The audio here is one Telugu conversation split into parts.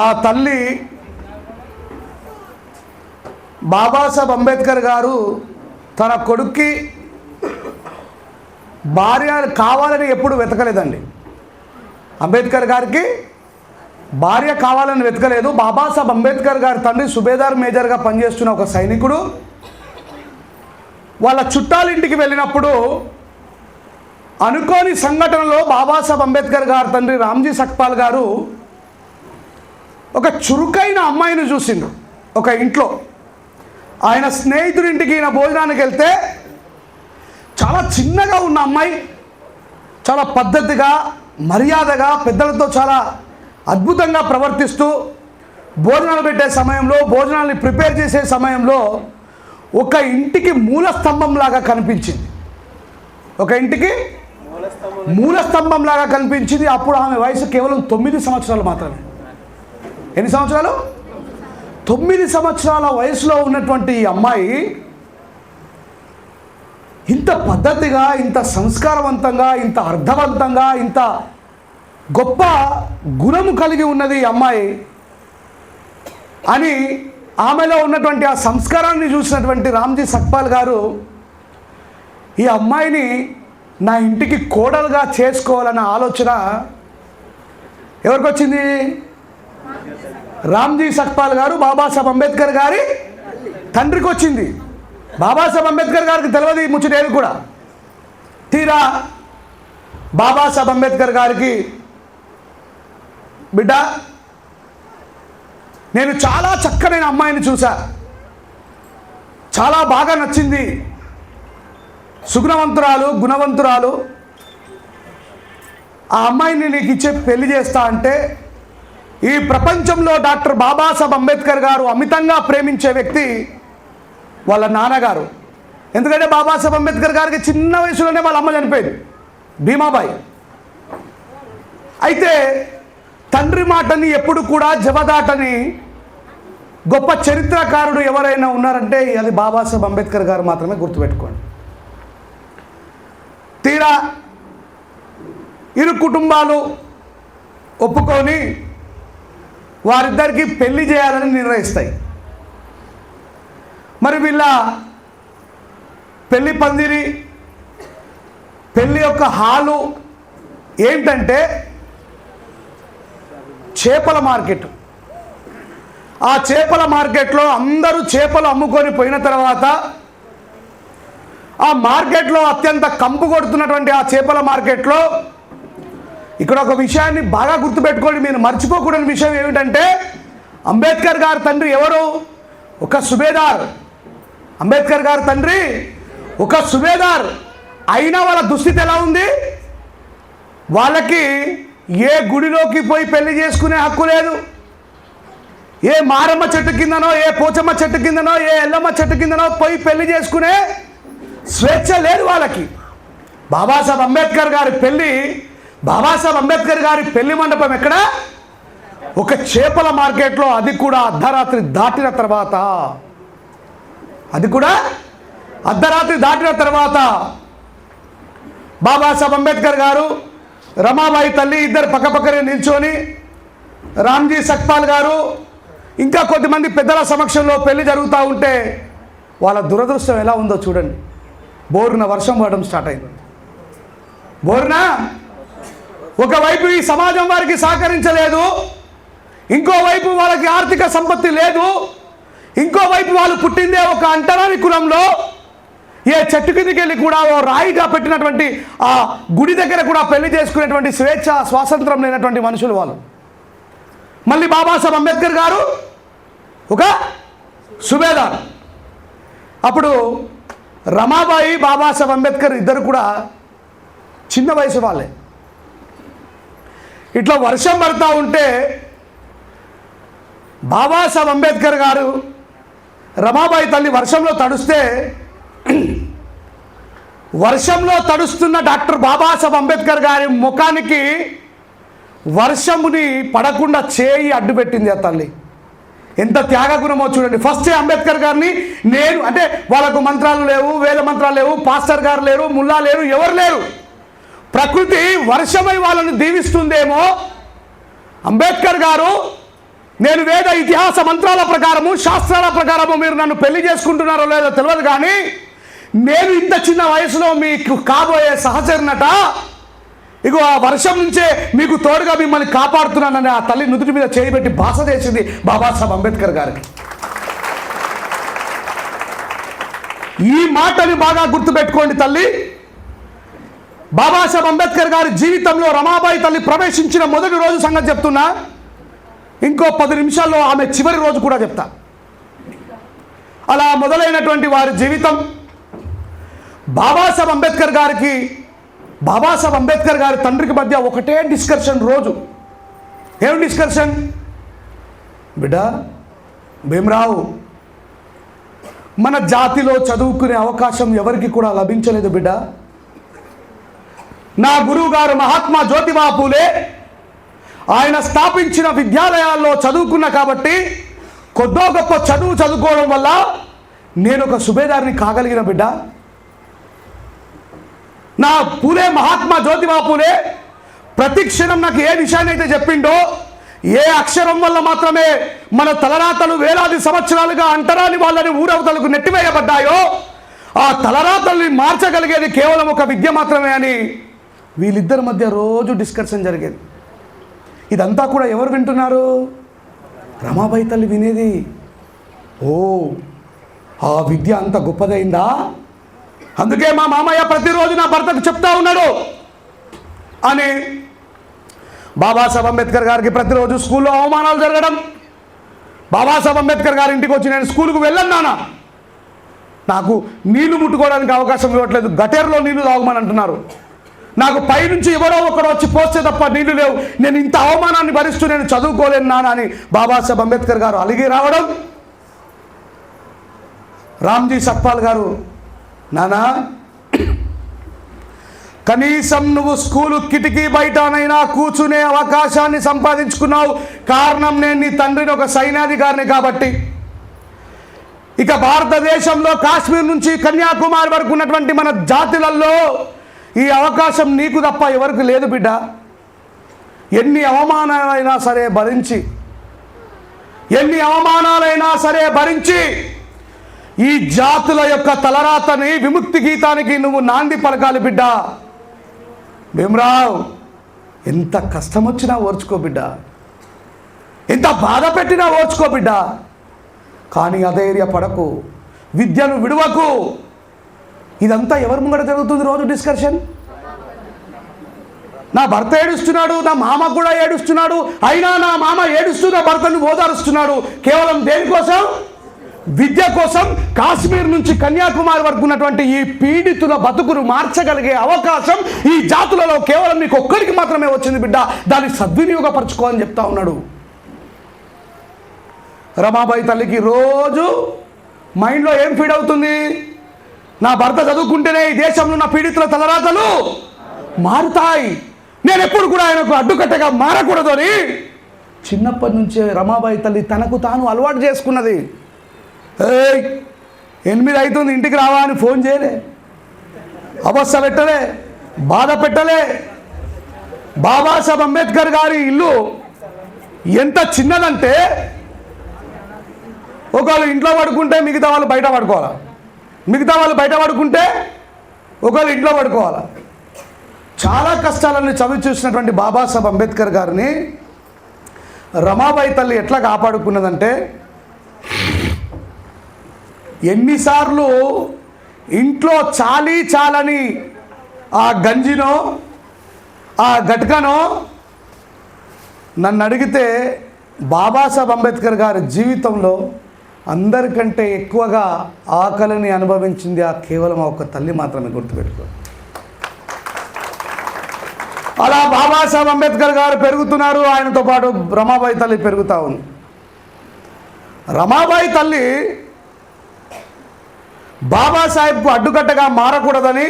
ఆ తల్లి బాబాసాహెబ్ అంబేద్కర్ గారు తన కొడుక్కి భార్య కావాలని ఎప్పుడు వెతకలేదండి. అంబేద్కర్ గారికి భార్య కావాలని వెతకలేదు. బాబాసాహెబ్ అంబేద్కర్ గారి తండ్రి సుబేదార్ మేజర్గా పనిచేస్తున్న ఒక సైనికుడు. వాళ్ళ చుట్టాలింటికి వెళ్ళినప్పుడు అనుకోని సంఘటనలో బాబాసాహెబ్ అంబేద్కర్ గారి తండ్రి రామ్జీ సక్పాల్ గారు ఒక చురుకైన అమ్మాయిని చూసిండు. ఒక ఇంట్లో. ఆయన స్నేహితుడింటికి ఈయన భోజనానికి వెళ్తే చాలా చిన్నగా ఉన్న అమ్మాయి చాలా పద్ధతిగా మర్యాదగా పెద్దలతో చాలా అద్భుతంగా ప్రవర్తిస్తూ భోజనాలు పెట్టే సమయంలో భోజనాన్ని ప్రిపేర్ చేసే సమయంలో ఒక ఇంటికి మూల స్తంభంలాగా కనిపించింది. ఒక ఇంటికి మూల స్తంభంలాగా కనిపించింది. అప్పుడు ఆమె వయసు కేవలం తొమ్మిది సంవత్సరాలు మాత్రమే. ఎన్ని సంవత్సరాలు? తొమ్మిది సంవత్సరాల వయసులో ఉన్నటువంటి ఈ అమ్మాయి ఇంత పద్ధతిగా ఇంత సంస్కారవంతంగా ఇంత అర్థవంతంగా ఇంత గొప్ప గుణము కలిగి ఉన్నది ఈ అమ్మాయి అని ఆమెలో ఉన్నటువంటి ఆ సంస్కారాన్ని చూసినటువంటి రామ్జీ సక్పాల్ గారు ఈ అమ్మాయిని నా ఇంటికి కోడలుగా చేసుకోవాలన్న ఆలోచన ఎవరికి వచ్చింది రామ్జీ సక్పాల్ గారు బాబాసాహెబ్ అంబేద్కర్ గారి తండ్రికి వచ్చింది. బాబాసాహెబ్ అంబేద్కర్ గారికి తెలియదు ముచ్చటేరు కూడా. తీరా బాబాసాహెబ్ అంబేద్కర్ గారికి బిడ్డ నేను చాలా చక్కనైన అమ్మాయిని చూసా. చాలా బాగా నచ్చింది. సుగుణవంతురాలు గుణవంతురాలు. ఆ అమ్మాయిని నీకు ఇచ్చే పెళ్ళి చేస్తా అంటే ఈ ప్రపంచంలో డాక్టర్ బాబాసాహెబ్ అంబేద్కర్ గారు అమితంగా ప్రేమించే వ్యక్తి వాళ్ళ నాన్నగారు. ఎందుకంటే బాబాసాహెబ్ అంబేద్కర్ గారికి చిన్న వయసులోనే వాళ్ళ అమ్మ చనిపోయింది. భీమాబాయి. అయితే తండ్రి మాటని ఎప్పుడు కూడా జవదాటని గొప్ప చరిత్రకారుడు ఎవరైనా ఉన్నారంటే అది బాబాసాహెబ్ అంబేద్కర్ గారు మాత్రమే గుర్తుపెట్టుకోండి. తీరా ఇరు కుటుంబాలు ఒప్పుకొని వారిద్దరికి పెళ్ళి చేయాలని నిర్ణయిస్తాయి. మరి వీళ్ళ పెళ్ళి పందిరి పెళ్ళి యొక్క హాలు ఏంటంటే చేపల మార్కెట్. ఆ చేపల మార్కెట్లో అందరూ చేపలు అమ్ముకొని పోయిన తర్వాత ఆ మార్కెట్లో అత్యంత కంపు కొడుతున్నటువంటి ఆ చేపల మార్కెట్లో ఇక్కడ ఒక విషయాన్ని బాగా గుర్తుపెట్టుకోండి మీరు మర్చిపోకూడని విషయం ఏమిటంటే అంబేద్కర్ గారి తండ్రి ఎవరు? ఒక సుబేదార్. అంబేద్కర్ గారి తండ్రి ఒక సుబేదార్. అయినా వాళ్ళ దుస్థితి ఎలా ఉంది? వాళ్ళకి ఏ గుడిలోకి పోయి పెళ్ళి చేసుకునే హక్కు లేదు. ఏ మారమ్మ చెట్టు కిందనో ఏ పోచమ్మ చెట్టు కిందనో ఏ ఎల్లమ్మ చెట్టు కిందనో పోయి పెళ్ళి చేసుకునే స్వేచ్ఛ లేదు వాళ్ళకి. బాబాసాహెబ్ అంబేద్కర్ గారి పెళ్ళి బాబాసాహెబ్ అంబేద్కర్ గారి పెళ్ళి మండపం ఎక్కడ? ఒక చేపల మార్కెట్లో అది కూడా అర్ధరాత్రి దాటిన తర్వాత. అది కూడా అర్ధరాత్రి దాటిన తర్వాత. బాబాసాహెబ్ అంబేద్కర్ గారు రమాబాయి తల్లి ఇద్దరు పక్కపక్కనే నిల్చొని రామ్జీ సక్పాల్ గారు ఇంకా కొద్దిమంది పెద్దల సమక్షంలో పెళ్ళి జరుగుతూ ఉంటే వాళ్ళ దురదృష్టం ఎలా ఉందో చూడండి. బోరున వర్షం పడడం స్టార్ట్ అయింది బోరున ఒకవైపు ఈ సమాజం వారికి సహకరించలేదు ఇంకోవైపు వాళ్ళకి ఆర్థిక సంపత్తి లేదు ఇంకోవైపు వాళ్ళు పుట్టిందే ఒక అంటరాని కులంలో ఏ చెట్టు కిందకి వెళ్ళి కూడా ఓ రాయిగా పెట్టినటువంటి ఆ గుడి దగ్గర కూడా పెళ్ళి చేసుకునేటువంటి స్వేచ్ఛ స్వాతంత్రం లేనటువంటి మనుషులు వాళ్ళు. మళ్ళీ బాబాసాహెబ్ అంబేద్కర్ గారు ఒక సుబేదార్. అప్పుడు రమాబాయి బాబాసాహెబ్ అంబేద్కర్ ఇద్దరు కూడా చిన్న వయసు వాళ్ళే. ఇట్లా వర్షం పడతా ఉంటే బాబాసాహెబ్ అంబేద్కర్ గారు రమాబాయి తల్లి వర్షంలో తడుస్తే వర్షంలో తడుస్తున్న డాక్టర్ బాబాసాహెబ్ అంబేద్కర్ గారి ముఖానికి వర్షముని పడకుండా చేయి అడ్డుపెట్టింది ఆ తల్లి. ఎంత త్యాగగుణమో చూడండి. ఫస్ట్ అంబేద్కర్ గారిని నేను అంటే వాళ్ళకు మంత్రాలు లేవు వేల మంత్రాలు లేవు పాస్టర్ గారు లేరు ముల్లా లేరు ఎవరు లేరు? ప్రకృతి వర్షమై వాళ్ళని దీవిస్తుందేమో. అంబేద్కర్ గారు నేను వేద ఇతిహాస మంత్రాల ప్రకారము శాస్త్రాల ప్రకారము మీరు నన్ను పెళ్ళి చేసుకుంటున్నారో లేదో తెలియదు కానీ నేను ఇంత చిన్న వయసులో మీకు కాబోయే సహచరినట ఇగో ఆ వర్షం నుంచే మీకు తోడుగా మిమ్మల్ని కాపాడుతున్నానని ఆ తల్లి నుదుటి మీద చేయబెట్టి భాష చేసింది బాబాసాహెబ్ అంబేద్కర్ గారికి. ఈ మాటని బాగా గుర్తుపెట్టుకోండి తల్లి. బాబాసాహెబ్ అంబేద్కర్ గారి జీవితంలో రమాబాయి తల్లి ప్రవేశించిన మొదటి రోజు సంగతి చెప్తున్నా. ఇంకో పది నిమిషాల్లో ఆమె చివరి రోజు కూడా చెప్తా. అలా మొదలైనటువంటి వారి జీవితం బాబాసాహెబ్ అంబేద్కర్ గారికి బాబాసాహెబ్ అంబేద్కర్ గారి తండ్రికి మధ్య ఒకటే డిస్కషన్ రోజు. ఏం డిస్కషన్ బిడ్డ భీమరావు మన జాతిలో చదువుకునే అవకాశం ఎవరికి కూడా లభించలేదు బిడ్డ. నా గురువు గారు మహాత్మా జ్యోతిబా పూలే ఆయన స్థాపించిన విద్యాలయాల్లో చదువుకున్నా కాబట్టి కొద్దో గొప్ప చదువు చదువుకోవడం వల్ల నేను ఒక సుబేదారిని కాగలిగిన బిడ్డ. నా పూలే మహాత్మా జ్యోతిబా పూలే ప్రతి క్షణం నాకు ఏ విషయాన్ని అయితే చెప్పిండో ఏ అక్షరం వల్ల మాత్రమే మన తలరాతలు వేలాది సంవత్సరాలుగా అంటరాని వాళ్ళని ఊరవతలకు నెట్టివేయబడ్డాయో ఆ తలరాతల్ని మార్చగలిగేది కేవలం ఒక విద్య మాత్రమే అని వీళ్ళిద్దరి మధ్య రోజు డిస్కషన్ జరిగేది. ఇదంతా కూడా ఎవరు వింటున్నారు? రమాబాయి తల్లి వినేది ఓ ఆ విద్య అంత గొప్పదైందా? అందుకే మా మామయ్య ప్రతిరోజు నా భర్తకు చెప్తా ఉన్నాడు అని బాబాసాహెబ్ అంబేద్కర్ గారికి ప్రతిరోజు స్కూల్లో అవమానాలు జరగడం. బాబాసాహెబ్ అంబేద్కర్ గారి ఇంటికి వచ్చి నేను స్కూల్కి వెళ్ళను నాన్న. నాకు నీళ్ళు ముట్టుకోవడానికి అవకాశం ఇవ్వట్లేదు. గటేర్లో నీళ్ళు తాగమని అంటున్నారు. నాకు పైనుంచి ఎవరో ఒకరు వచ్చి పోస్తే తప్ప నీళ్ళు లేవు. నేను ఇంత అవమానాన్ని భరిస్తూ నేను చదువుకోలేను నానని అని బాబాసాహెబ్ అంబేద్కర్ గారు అలిగి రావడం. రామ్జీ సత్పాల్ గారు నానా కనీసం నువ్వు స్కూలు కిటికీ బయటనైనా కూర్చునే అవకాశాన్ని సంపాదించుకున్నావు. కారణం నేను నీ తండ్రిని ఒక సైన్యాధికారిని కాబట్టి. ఇక భారతదేశంలో కాశ్మీర్ నుంచి కన్యాకుమారి వరకు ఉన్నటువంటి మన జాతులలో ఈ అవకాశం నీకు తప్ప ఎవరికి లేదు బిడ్డ. ఎన్ని అవమానాలైనా సరే భరించి ఎన్ని అవమానాలైనా సరే భరించి ఈ జాతుల యొక్క తలరాతని విముక్తి గీతానికి నువ్వు నాంది పలకాలి బిడ్డ. భీమరావు ఎంత కష్టం వచ్చినా ఓర్చుకో బిడ్డ. ఎంత బాధ పెట్టినా ఓర్చుకో బిడ్డ. కానీ అధైర్య పడకు విద్యను విడువకు ఇదంతా ఎవరి ముంగట జరుగుతుంది రోజు డిస్కషన్? నా భర్త ఏడుస్తున్నాడు నా మామ కూడా ఏడుస్తున్నాడు అయినా నా మామ ఏడుస్తూ నా భర్తను ఓదారుస్తున్నాడు. కేవలం దేనికోసం? విద్య కోసం కాశ్మీర్ నుంచి కన్యాకుమారి వరకు ఉన్నటువంటి ఈ పీడితుల బతుకును మార్చగలిగే అవకాశం ఈ జాతులలో కేవలం నీకు ఒక్కడికి మాత్రమే వచ్చింది బిడ్డ. దాన్ని సద్వినియోగపరచుకో అని చెప్తా ఉన్నాడు. రమాబాయి తల్లికి రోజు మైండ్లో ఏం ఫీడ్ అవుతుంది? నా భర్త చదువుకుంటేనే ఈ దేశంలో ఉన్న పీడితుల తలరాతలు మారుతాయి. నేను ఎప్పుడు కూడా ఆయనకు అడ్డుకట్టగా మారకూడదు అని చిన్నప్పటి నుంచే రమాబాయి తల్లి తనకు తాను అలవాటు చేసుకున్నది. ఏయ్ ఎనిమిది అవుతుంది ఇంటికి రావా అని ఫోన్ చేయలే. అవస్థ పెట్టలే బాధ పెట్టలే. బాబాసాహెబ్ అంబేద్కర్ గారి ఇల్లు ఎంత చిన్నదంటే ఒకళ్ళు ఇంట్లో పడుకుంటే మిగతా వాళ్ళు బయట పడుకోవాలి? మిగతా వాళ్ళు బయట పడుకుంటే ఒకవేళ ఇంట్లో పడుకోవాలి? చాలా కష్టాలను చవి చూసినటువంటి బాబాసాహెబ్ అంబేద్కర్ గారిని రమాబాయి తల్లి ఎట్లా కాపాడుకున్నదంటే ఎన్నిసార్లు ఇంట్లో చాలీ చాలని ఆ గంజినో ఆ గట్కనో నన్ను అడిగితే బాబాసాహెబ్ అంబేద్కర్ గారి జీవితంలో అందరికంటే ఎక్కువగా ఆకలిని అనుభవించింది ఆ కేవలం ఒక తల్లి మాత్రమే గుర్తుపెట్టుకో. అలా బాబాసాహెబ్ అంబేద్కర్ గారు పెరుగుతున్నారు ఆయనతో పాటు రమాబాయి తల్లి పెరుగుతా ఉంది. రమాబాయి తల్లి బాబాసాహెబ్కు అడ్డుకట్టగా మారకూడదని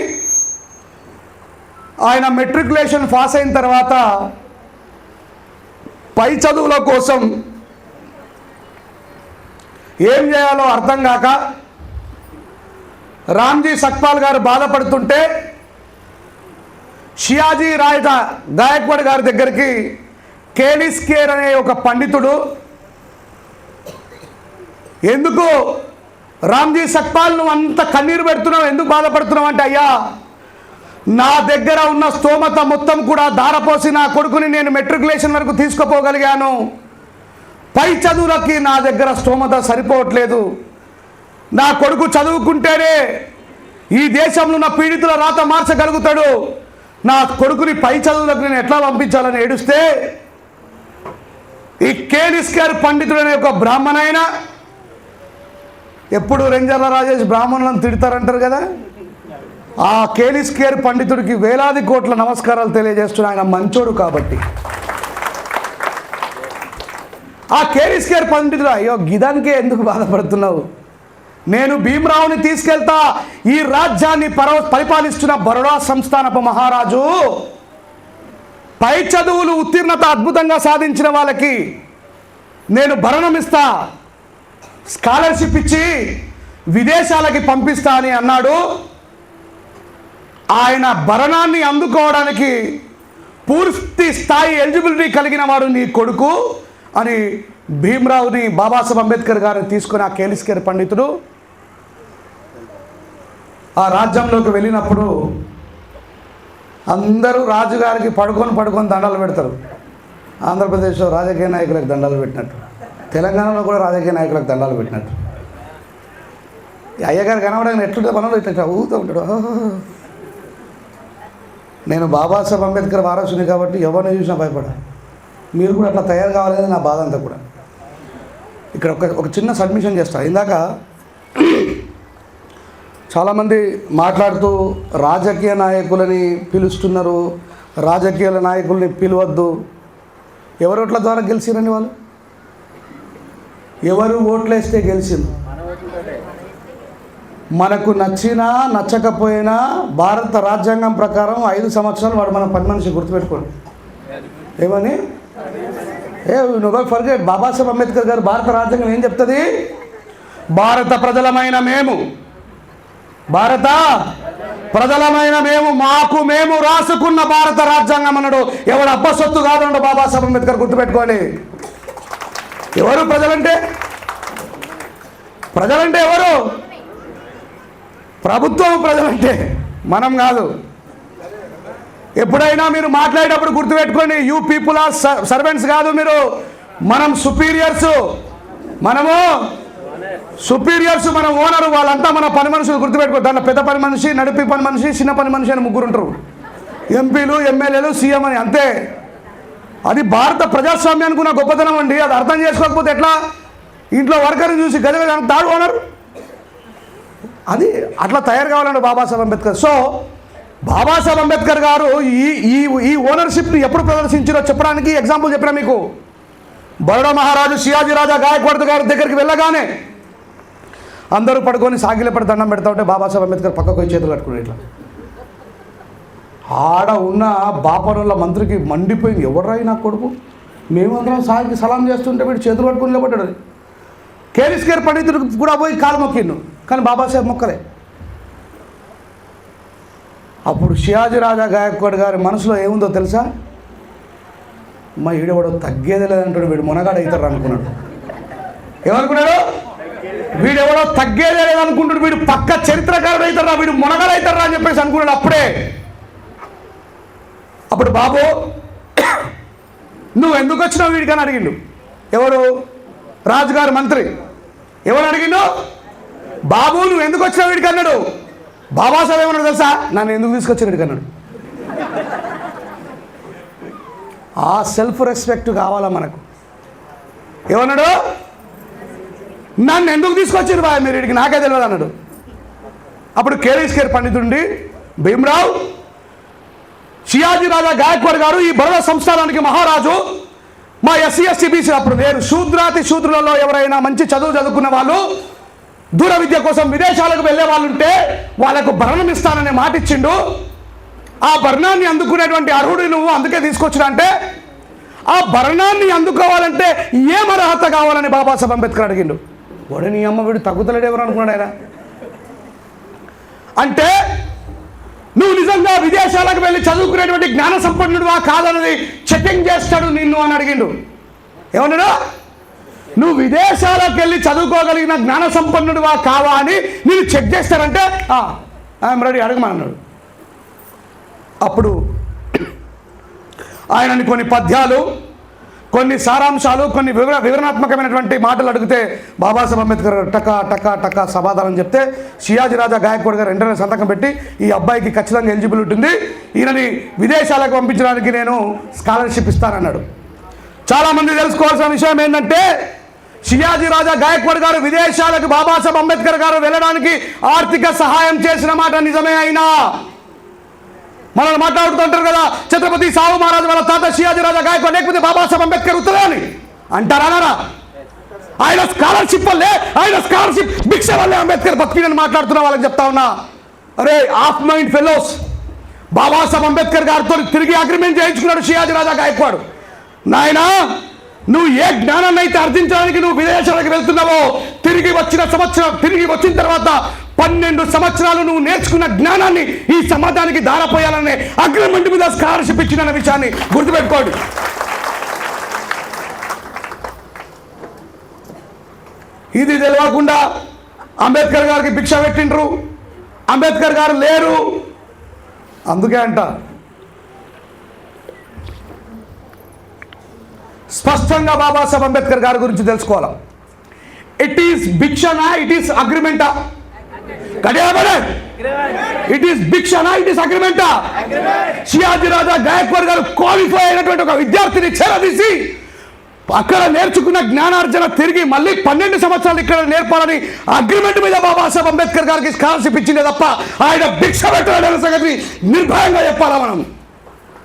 ఆయన మెట్రికులేషన్ పాస్ అయిన తర్వాత పై చదువుల కోసం ఏం చేయాలో అర్థం కాక రామ్జీ సక్పాల్ గారు బాధపడుతుంటే షియాజీ రాయట గాయక్వాడ్ గారి దగ్గరికి కేలిస్ కేర్ అనే ఒక పండితుడు ఎందుకు రామ్జీ సక్పాల్ నువ్వు అంత కన్నీరు పెడుతున్నావు ఎందుకు బాధపడుతున్నావు అంటే అయ్యా నా దగ్గర ఉన్న స్తోమత మొత్తం కూడా దారపోసి నా కొడుకుని నేను మెట్రికులేషన్ వరకు తీసుకుపోగలిగాను. పై చదువులకి నా దగ్గర స్తోమత సరిపోవట్లేదు. నా కొడుకు చదువుకుంటేనే ఈ దేశంలో ఉన్న పీడితుల రాత మార్చగలుగుతాడు. నా కొడుకుని పై చదువులకు నేను ఎట్లా పంపించాలని ఏడుస్తే ఈ కేలిస్ గారు పండితుడు అనే ఒక బ్రాహ్మణైన ఎప్పుడు రెంజర్ల రాజేష్ బ్రాహ్మణులను తిడతారంటారు కదా? ఆ కేలిస్ కేర్ పండితుడికి వేలాది కోట్ల నమస్కారాలు తెలియజేస్తున్న ఆయన మంచోడు కాబట్టి. ఆ కేవీస్ కేర్ పండితుడు అయ్యో గిదానికే ఎందుకు బాధపడుతున్నావు? నేను భీమరావుని తీసుకెళ్తా. ఈ రాజ్యాన్ని పరవ పరిపాలిస్తున్న బరోడా సంస్థానపు మహారాజు పై చదువులు ఉత్తీర్ణత అద్భుతంగా సాధించిన వాళ్ళకి నేను భరణం ఇస్తా. స్కాలర్షిప్ ఇచ్చి విదేశాలకి పంపిస్తా అని అన్నాడు. ఆయన భరణాన్ని అందుకోవడానికి పూర్తి స్థాయి ఎలిజిబిలిటీ కలిగిన వాడు నీ కొడుకు. అని భీమరావుని బాబాసాహెబ్ అంబేద్కర్ గారిని తీసుకుని ఆ కేలిస్కేర్ పండితుడు ఆ రాజ్యంలోకి వెళ్ళినప్పుడు అందరూ రాజుగారికి పడుకొని పడుకొని దండాలు పెడతారు. ఆంధ్రప్రదేశ్లో రాజకీయ నాయకులకు దండాలు పెట్టినట్టు. తెలంగాణలో కూడా రాజకీయ నాయకులకు దండాలు పెట్టినట్టు. అయ్యగారు కనబడగానే ఎట్లుంటే పనులు ఇట్లా ఊగుతూ ఉంటాడు నేను బాబాసాహెబ్ అంబేద్కర్ వారసుని కాబట్టి ఎవరిని చూసినా భయపడ మీరు కూడా అట్లా తయారు కావాలనేది నా బాధ అంతా కూడా. ఇక్కడ ఒక ఒక చిన్న సబ్మిషన్ చేస్తా. ఇందాక చాలామంది మాట్లాడుతూ రాజకీయ నాయకులని పిలుస్తున్నారు రాజకీయ నాయకుల్ని పిలవద్దు. ఎవరు ఓట్ల ద్వారా గెలిచిరని వాళ్ళు? ఎవరు ఓట్లేస్తే గెలిచింది మనకు నచ్చినా నచ్చకపోయినా భారత రాజ్యాంగం ప్రకారం ఐదు సంవత్సరాలు వాడు మన పని మనిషి గుర్తుపెట్టుకోండి. ఏమని? ఏ నువ్వు ఫర్గెట్ బాబాసాహెబ్ అంబేద్కర్ గారు భారత రాజ్యాంగం ఏం చెప్తుంది? భారత ప్రజలమైన మేము భారత ప్రజలమైన మేము మాకు మేము రాసుకున్న భారత రాజ్యాంగం అన్నాడు. ఎవడు అబ్బసొత్తు కాదు బాబాసాహెబ్ అంబేద్కర్ గుర్తుపెట్టుకోండి. ఎవరు ప్రజలంటే? ప్రజలంటే ఎవరు? ప్రభుత్వం ప్రజలంటే. మనం కాదు. ఎప్పుడైనా మీరు మాట్లాడేటప్పుడు గుర్తుపెట్టుకోండి యూ పీపుల్ ఆర్ సర్వెంట్స్ కాదు మీరు. మనం సుపీరియర్స్ మనము సుపీరియర్స్ మన ఓనర్ వాళ్ళంతా మన పని మనుషులు గుర్తుపెట్టుకో దాంట్లో పెద్ద పని మనిషి నడిపి పని మనిషి చిన్న పని మనిషి అని ముగ్గురు ఉంటారు. ఎంపీలు ఎమ్మెల్యేలు సీఎం అని అంతే. అది భారత ప్రజాస్వామ్యానికి ఉన్న గొప్పతనం అండి. అది అర్థం చేసుకోకపోతే ఎట్లా? ఇంట్లో వర్కర్ని చూసి గది తాడు ఓనర్ అది అట్లా తయారు కావాలండి బాబాసాహెబ్ అంబేద్కర్. సో బాబాసాహెబ్ అంబేద్కర్ గారు ఈ ఈ ఈ ఓనర్షిప్ని ఎప్పుడు ప్రదర్శించారో చెప్పడానికి ఎగ్జాంపుల్ చెప్పిన మీకు? బరోడా మహారాజు షియాజీ రాజా గాయక్వాడ్ గారి దగ్గరికి వెళ్ళగానే అందరూ పడుకొని సాగిల పడి దండం పెడతా ఉంటే బాబాసాహెబ్ అంబేద్కర్ పక్కకు పోయి చేతులు కట్టుకుని ఇట్లా. ఆడ ఉన్న బాపనుల మంత్రికి మండిపోయింది. ఎవడ్రా నా కొడుకు? మేమందరం సాయికి సలాం చేస్తుంటే వీడు చేతులు పట్టుకుని నిలబడ్డాడు. కేరీస్కేర్ పండితుడికి కూడా పోయి కాలు మొక్కిండు కానీ బాబాసాహెబ్ మొక్కలే. అప్పుడు షియాజీ రాజా గాయక్వాడ్ గారి మనసులో ఏముందో తెలుసా? మా ఈడవాడు తగ్గేది లేదంటాడు వీడు మునగాడు అవుతారు అనుకున్నాడు. ఏమనుకున్నాడు? వీడెవడో తగ్గేదే లేదనుకుంటాడు వీడు పక్క చరిత్రకారుడు అవుతారా వీడు మునగాడు అవుతారా అని చెప్పేసి అనుకున్నాడు అప్పుడే. అప్పుడు బాబు నువ్వు ఎందుకు వచ్చినావు వీడికని అడిగిండు. ఎవరు రాజుగారి మంత్రి. ఎవరు అడిగిండు? బాబు నువ్వు ఎందుకు వచ్చినావు వీడికి? అన్నాడు. బాబాసాహెబ్ ఏమన్నాడు తెలుసా? నన్ను ఎందుకు తీసుకొచ్చాడు అన్నాడు. ఆ సెల్ఫ్ రెస్పెక్ట్ కావాలా మనకు. ఏమన్నాడు? నన్ను ఎందుకు తీసుకొచ్చారు బాయ్ మీరు ఇడికి నాకే తెలియదు అన్నాడు. అప్పుడు కేరేశ్కేర్ పండితుండి భీమరావు షియాజీ రాజా గాయక్వాడ్ గారు ఈ బరోడా సంస్థానానికి మహారాజు మా ఎస్సీ ఎస్టీ బీసీ అప్పుడు వేరు శూద్రాతి శూద్రులలో ఎవరైనా మంచి చదువు చదువుకున్న వాళ్ళు దూర విద్య కోసం విదేశాలకు వెళ్ళే వాళ్ళు ఉంటే వాళ్ళకు భరణం ఇస్తాననే మాట ఇచ్చిండు. ఆ భరణాన్ని అందుకునేటువంటి అర్హుడు నువ్వు అందుకే తీసుకొచ్చిన అంటే ఆ భరణాన్ని అందుకోవాలంటే ఏం అర్హత కావాలని బాబాసాహెబ్ అంబేద్కర్ అడిగిండు. వాడు నీ అమ్మ వీడు తగ్గుతలేడు ఎవరు అనుకున్నాడు ఆయన? అంటే నువ్వు నిజంగా విదేశాలకు వెళ్ళి చదువుకునేటువంటి జ్ఞాన సంపన్నుడువా కాదన్నది చెకింగ్ చేస్తాడు నిన్ను అని అడిగిండు. ఏమన్నాడు? నువ్వు విదేశాలకు వెళ్ళి చదువుకోగలిగిన జ్ఞాన సంపన్నుడివా కావా అని నేను చెక్ చేస్తారంటే ఐఎమ్ రెడీ అడగమన్నాడు. అప్పుడు ఆయనని కొన్ని పద్యాలు కొన్ని సారాంశాలు కొన్ని వివర వివరణాత్మకమైనటువంటి మాటలు అడిగితే బాబాసాహెబ్ అంబేద్కర్ టకా టక టక టక సమాధానం చెప్తే షియాజీ రాజా గాయక్వాడ్ గారు వెంటనే సంతకం పెట్టి ఈ అబ్బాయికి ఖచ్చితంగా ఎలిజిబుల్ ఉంటుంది. ఈయనని విదేశాలకు పంపించడానికి నేను స్కాలర్షిప్ ఇస్తానన్నాడు. చాలామంది తెలుసుకోవాల్సిన విషయం ఏంటంటే షియాజీ రాజా గాయక్వాడ్ గారు విదేశాలకు బాబాసాహెబ్ అంబేద్కర్ గారు వెళ్ళడానికి ఆర్థిక సహాయం చేసిన మాట నిజమే అయినా? మనల్ని మాట్లాడుతుంటారు కదా ఛత్రపతి సాహు మహారాజు వాళ్ళ తాత షియాజీ రాజా గాయక్వాడ్ లేకపోతే బాబాసాహెబ్ అంబేద్కర్ ఉత్తరే అని అంటారా ఆయన స్కాలర్షిప్ వల్లే ఆయన స్కాలర్షిప్ భిక్ష వల్లే అంబేద్కర్ బతికినని మాట్లాడుతున్న వాళ్ళకి చెప్తా ఉన్నా. అరే half mind fellows Babasaheb Ambedkar గారితో తిరిగి అగ్రిమెంట్ చేయించుకున్నాడు షియాజీ రాజా గాయక్వాడ్. నాయనా నువ్వు ఏ జ్ఞానాన్ని అయితే అర్జించడానికి నువ్వు విదేశాలకు వెళ్తున్నావో తిరిగి వచ్చిన సంవత్సరం తిరిగి వచ్చిన తర్వాత పన్నెండు సంవత్సరాలు నువ్వు నేర్చుకున్న జ్ఞానాన్ని ఈ సమాజానికి దారపోయాలనే అగ్రిమెంట్ మీద స్కాలర్షిప్ ఇచ్చిన విషయాన్ని గుర్తుపెట్టుకోండి. ఇది తెలియకుండా అంబేద్కర్ గారికి భిక్ష పెట్టిండ్రు. అంబేద్కర్ గారు లేరు. అందుకే అంట స్పష్టంగా బాబాసాహెబ్ అంబేద్కర్ గారి గురించి తెలుసుకోవాలి? ఇట్ ఈస్ భిక్షనా ఇట్ ఈస్ అగ్రిమెంటా? ఇట్ ఈస్ భిక్షనా ఇట్ ఈస్ అగ్రిమెంటా? షియాజీ రాజా గాయక్వాడ్ గారు క్వాలిఫై అయినటువంటి ఒక విద్యార్థిని చేరదీసి అక్కడ నేర్చుకున్న జ్ఞానార్జన తిరిగి మళ్ళీ పన్నెండు సంవత్సరాలు ఇక్కడ నేర్పాలని అగ్రిమెంట్ మీద బాబాసాహెబ్ అంబేద్కర్ గారికి స్కాలర్షిప్ ఇచ్చిందే తప్ప ఆయన భిక్ష పెట్టడం సంగతి నిర్భయంగా చెప్పాలా మనం?